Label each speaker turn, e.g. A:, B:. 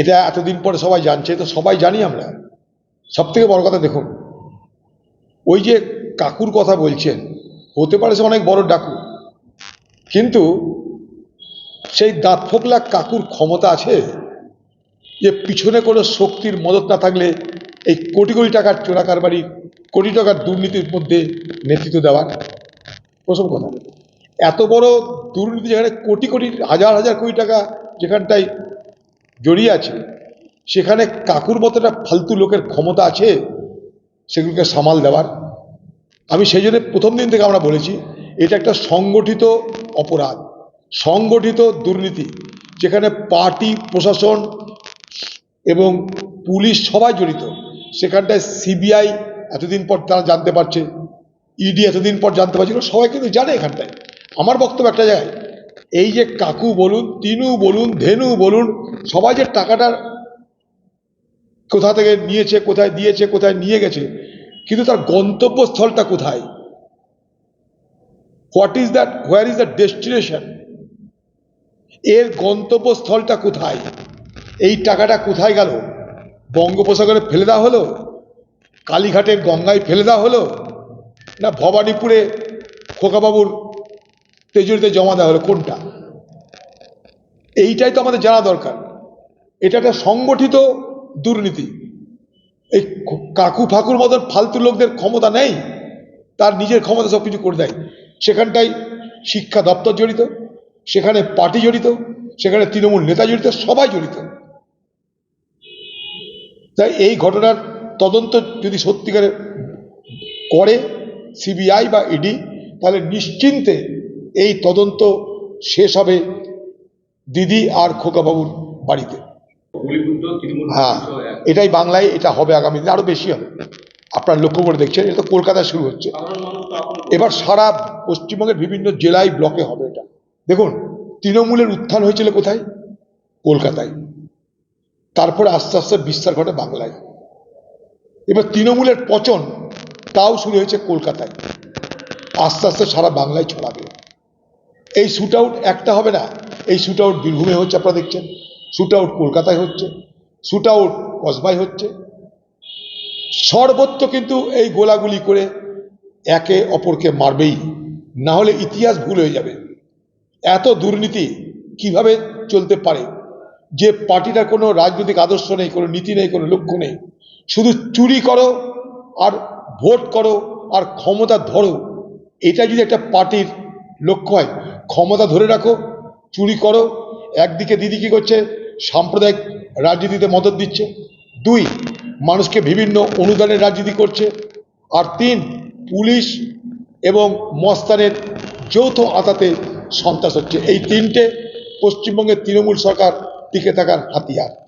A: এটা এতদিন পরে সবাই জানছে, তো সবাই জানি আমরা। সব থেকে বড় কথা দেখুন, ওই যে কাকুর কথা বলছেন, হতে পারে সে অনেক বড় ডাকু, কিন্তু সেই দাঁত ফোকলা কাকুর ক্ষমতা আছে যে পিছনে কোনো শক্তির মদত না থাকলে এই কোটি কোটি টাকার চোরা কারবারি কোটি টাকার দুর্নীতির মধ্যে নেতৃত্ব দেওয়ার প্রথম কথা, এত বড় দুর্নীতি যেখানে কোটি কোটি, হাজার হাজার কোটি টাকা যেখানটায় জড়িয়ে আছে। সেখানে কাকুর মতো একটা ফালতু লোকের ক্ষমতা আছে, সেগুলোকে সামাল দেওয়ার। আমি সেই জন্য প্রথম দিন থেকে আমরা বলেছি, এটা একটা সংগঠিত অপরাধ, সংগঠিত দুর্নীতি, যেখানে পার্টি, প্রশাসন এবং পুলিশ সবাই জড়িত। সেখানটায় সিবিআই এতদিন পর তারা জানতে পারছে, ইডি এতদিন পর জানতে পারছে এগুলো সবাই কিন্তু জানে এখানটায়। আমার বক্তব্য একটা জায়গায় এই যে কাকু বলুন, তিনু বলুন, ধেনু বলুন, সবাই যে টাকাটার কোথা থেকে নিয়েছে, কোথায় দিয়েছে, কোথায় নিয়ে গেছে, কিন্তু তার গন্তব্যস্থলটা কোথায়? What is that where is the destination এর গন্তব্যস্থলটা কোথায়? এই টাকাটা কোথায় গেল? বঙ্গোপসাগরে ফেলে দেওয়া হলো? কালীঘাটের গঙ্গায় ফেলে দেওয়া হলো? না ভবানীপুরে খোকাবাবুর তেজুরিতে জমা দেওয়া হলো, কোনটা? এইটাই তো আমাদের জানা দরকার। এটা একটা সংগঠিত দুর্নীতি। এই কাকু ফাকুর মতন ফালতু লোকদের ক্ষমতা নেই, তার নিজের ক্ষমতা সব কিছু করে দেয়। সেখানটায় শিক্ষা দপ্তর জড়িত, সেখানে পার্টি জড়িত, সেখানে তৃণমূল নেতা জড়িত, সবাই জড়িত। তাই এই ঘটনার তদন্ত যদি সত্যিকারে করে, সিবিআই বা ইডি, তাহলে নিশ্চিন্তে এই তদন্ত শেষ হবে দিদি আর খোকাবাবুর বাড়িতে। হ্যাঁ এটাই বাংলায়, এটা হবে আগামী দিনে, আরও বেশি হবে। আপনারা লক্ষ্য করে দেখছেন, এটা তো কলকাতায় শুরু হচ্ছে। এবার সারা পশ্চিমবঙ্গের বিভিন্ন জেলায় ব্লকে হবে এটা। দেখুন, তৃণমূলের উত্থান হয়েছিল কোথায়? কলকাতায়। তারপরে আস্তে আস্তে বিস্তার ঘটে বাংলায়। এবার তৃণমূলের পচন, তাও শুরু হয়েছে কলকাতায়। আস্তে আস্তে সারা বাংলায় ছড়াবে। এই শ্যুট আউট একটা হবে না। এই শ্যুট আউট বীরভূমে হচ্ছে, আপনারা দেখছেন। শ্যুট আউট কলকাতায় হচ্ছে শ্যুট আউট কসবায় হচ্ছে। সর্বত্র কিন্তু এই গোলাগুলি করে একে অপরকে মারবেই। না হলে ইতিহাস ভুল হয়ে যাবে। এত দুর্নীতি কীভাবে চলতে পারে? যে পার্টিটার কোনো রাজনৈতিক আদর্শ নেই, কোনো নীতি নেই, কোনো লক্ষ্য নেই। শুধু চুরি করো আর ভোট করো আর ক্ষমতা ধরো এটা যদি একটা পার্টির লক্ষ্য হয় ক্ষমতা ধরে রাখো, চুরি করো। একদিকে দিদি কী করছে? সাম্প্রদায়িক রাজনীতিতে মদত দিচ্ছে। দুই, মানুষকে বিভিন্ন অনুদানের রাজনীতি করছে। আর তিন, পুলিশ এবং মস্তানের যৌথ আতাতে সন্ত্রাস হচ্ছে। এই তিনটে পশ্চিমবঙ্গের তৃণমূল সরকার টিকে থাকার হাতিয়ার।